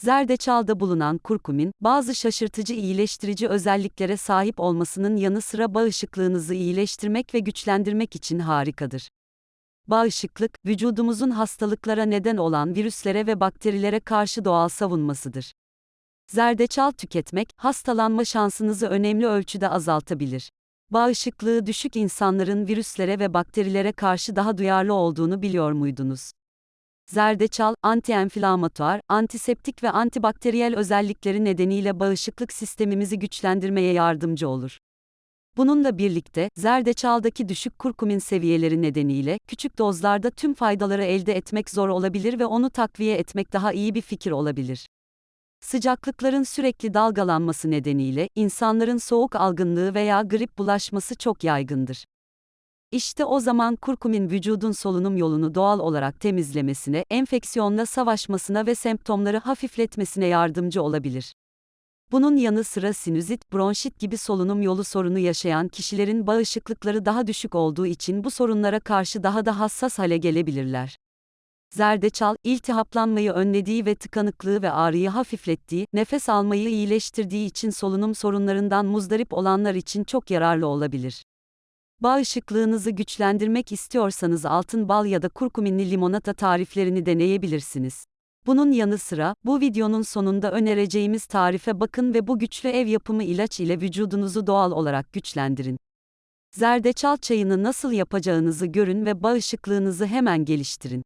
Zerdeçalda bulunan kurkumin, bazı şaşırtıcı iyileştirici özelliklere sahip olmasının yanı sıra bağışıklığınızı iyileştirmek ve güçlendirmek için harikadır. Bağışıklık, vücudumuzun hastalıklara neden olan virüslere ve bakterilere karşı doğal savunmasıdır. Zerdeçal tüketmek, hastalanma şansınızı önemli ölçüde azaltabilir. Bağışıklığı düşük insanların virüslere ve bakterilere karşı daha duyarlı olduğunu biliyor muydunuz? Zerdeçal, antienflamatuar, antiseptik ve antibakteriyel özellikleri nedeniyle bağışıklık sistemimizi güçlendirmeye yardımcı olur. Bununla birlikte, zerdeçaldaki düşük kurkumin seviyeleri nedeniyle, küçük dozlarda tüm faydaları elde etmek zor olabilir ve onu takviye etmek daha iyi bir fikir olabilir. Sıcaklıkların sürekli dalgalanması nedeniyle, insanların soğuk algınlığı veya grip bulaşması çok yaygındır. İşte o zaman kurkumin vücudun solunum yolunu doğal olarak temizlemesine, enfeksiyonla savaşmasına ve semptomları hafifletmesine yardımcı olabilir. Bunun yanı sıra sinüzit, bronşit gibi solunum yolu sorunu yaşayan kişilerin bağışıklıkları daha düşük olduğu için bu sorunlara karşı daha da hassas hale gelebilirler. Zerdeçal, iltihaplanmayı önlediği ve tıkanıklığı ve ağrıyı hafiflettiği, nefes almayı iyileştirdiği için solunum sorunlarından muzdarip olanlar için çok yararlı olabilir. Bağışıklığınızı güçlendirmek istiyorsanız altın bal ya da kurkuminli limonata tariflerini deneyebilirsiniz. Bunun yanı sıra, bu videonun sonunda önereceğimiz tarife bakın ve bu güçlü ev yapımı ilaç ile vücudunuzu doğal olarak güçlendirin. Zerdeçal çayını nasıl yapacağınızı görün ve bağışıklığınızı hemen geliştirin.